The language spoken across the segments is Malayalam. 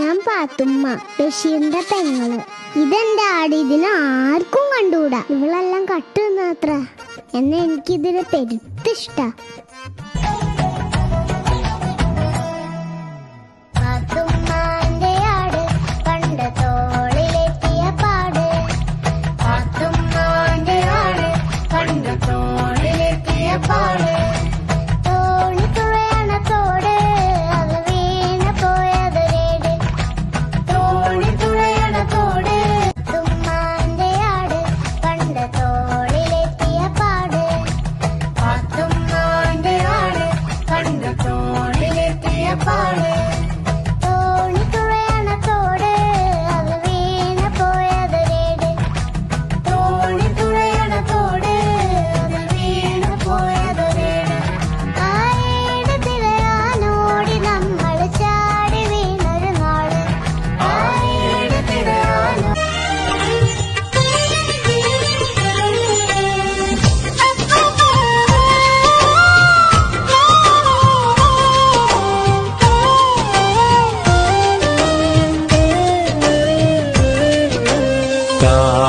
ഞാൻ പാത്തുമ്മ ബഷീറിന്റെ പെങ്ങൾ. ഇതെന്റെ ആട്? ഇതിന് ആർക്കും കണ്ടുകൂടാ ഇവളെല്ലാം കട്ടുന്നത്ര എന്നാ എനിക്കിതിന് പെരുത്തിഷ്ട.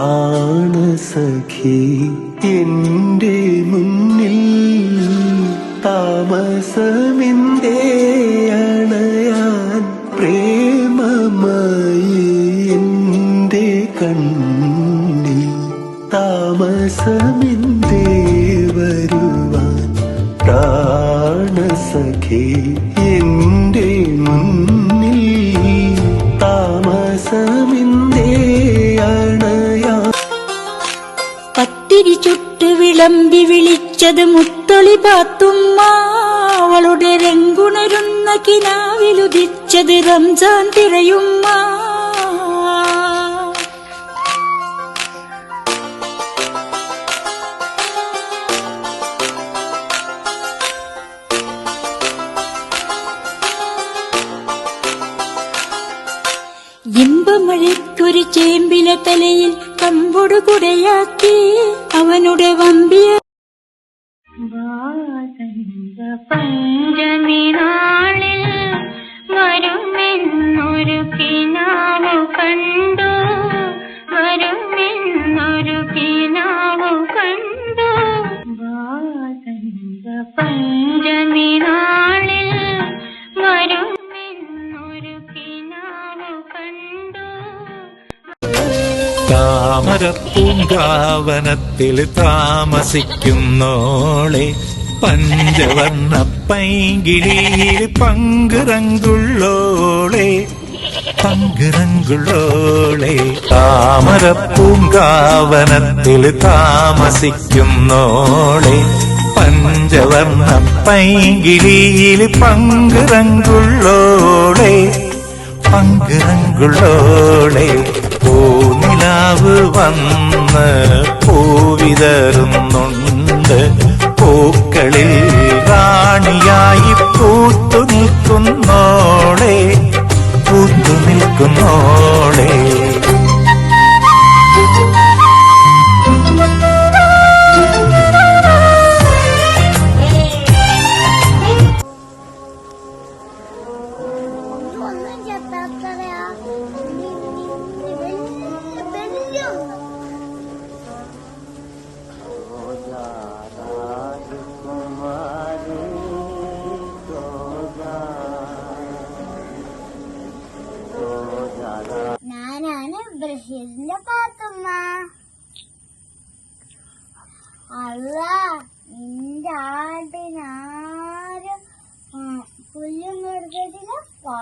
പ്രാണസഖി എന്റെ മുന്നിൽ താമസമിന്റെ അണയാൻ പ്രേമമായി എന്റെ കണ്ണിൽ താമസമിന്റെ വരുവാൻ പ്രാണസഖി. എന്റെ മുന്നിൽ താമസമിന്തേ പത്തിരി ചുട്ട് വിളമ്പി വിളിച്ചത് മുത്തൊളി പാത്തുമ്മ അവളുടെ രംഗുണരുന്ന കിനാവിലുദിച്ചത് റംസാൻ തിരയുമ്മ ഇമ്പമഴയ്ക്കൊരു ചേമ്പിലെ തലയിൽ കമ്പൊടു കുടയാക്കി അവനുടെ വമ്പിയ താമരപ്പൂങ്കാവനത്തിൽ താമസിക്കുന്നോളെ പഞ്ചവർണ പൈങ്കിളിയിൽ പങ്കുറങ്കുള്ളോളെ പങ്കുറങ്കുള്ളോളെ. താമരപ്പൂങ്കാവനത്തിൽ താമസിക്കുന്നോളെ പഞ്ചവർണ പൈങ്കിളിയിൽ പങ്കുറങ്കുള്ളോളെ പങ്കുറങ്കുള്ളോളെ. പൂനിലാവ് വന്ന് പൂവിതറുന്നുണ്ട് പൂക്കളിൽ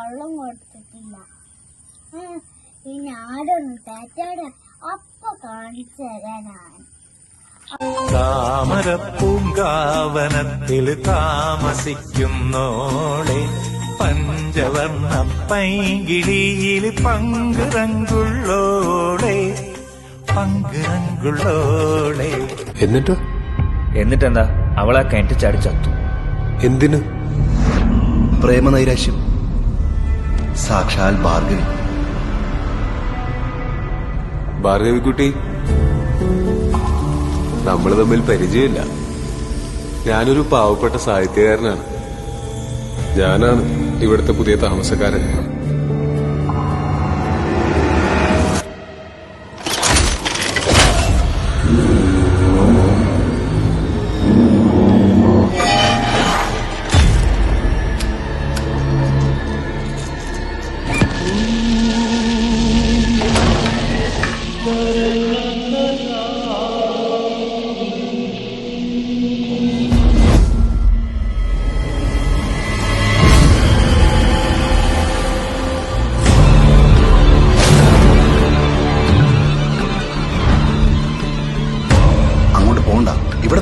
വെള്ളം കൊടുത്തിട്ടില്ല. പിന്നെ അപ്പ തേറ്റാടെ അപ്പൊ കാണിച്ചു തരാ ഞാൻ. താമരപ്പൂങ്കാവനത്തിൽ താമസിക്കുന്നോളെ പഞ്ചവർണ പൈകിളിയിൽ പങ്കുറങ്കുള്ളോളെ പങ്കുറങ്കുള്ളോളെ. എന്നിട്ടോ? എന്നിട്ടെന്താ? അവളെ കിണറ്റ് ചാടി ചത്തു. എന്തിനു? പ്രേമനൈരാശ്യം. സാക്ഷാൽ ഭാർഗവി. ഭാർഗവിക്കുട്ടി നമ്മൾ തമ്മിൽ പരിചയമില്ല. ഞാനൊരു പാവപ്പെട്ട സാഹിത്യകാരനാണ്. ഞാനാണ് ഇവിടുത്തെ പുതിയ താമസക്കാരൻ.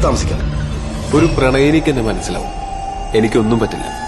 താമസിക്കാം. ഒരു പ്രണയിനിക്ക് എന്നെ മനസ്സിലാവും. എനിക്കൊന്നും പറ്റില്ല.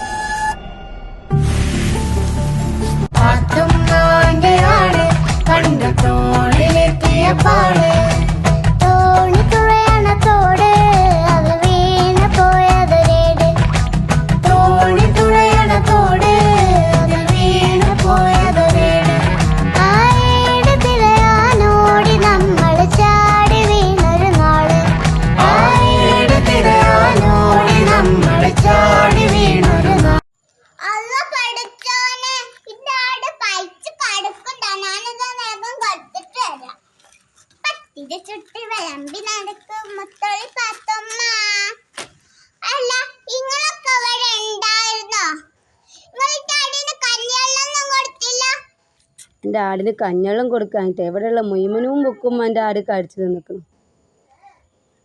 എന്റെ ആടിന് കഞ്ഞെള്ളം കൊടുക്കാനിട്ട് എവിടെയുള്ള മുയ്മനും ബുക്കും എന്റെ ആട് കടിച്ചു നിൽക്കണം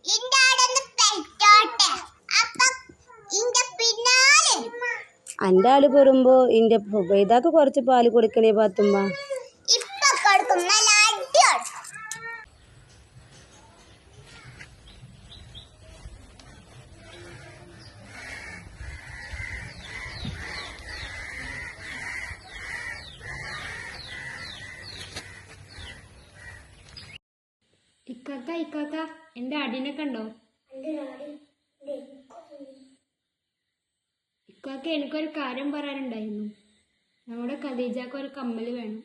ഇന്റെ ഇന്റെ എന്റെ ആട് പെറുമ്പോൾ എന്റെ ഇതാക്ക് കുറച്ച് പാൽ കൊടുക്കണേ പാത്തുമ്മ. ഇക്കാക്ക ഇക്കാക്ക എന്റെ ആടിനെ കണ്ടോ? ഇക്കാക്ക എനിക്കൊരു കാര്യം പറയാനുണ്ടായിരുന്നു. നമ്മുടെ ഖദീജക്ക് ഒരു കമ്മൽ വേണം.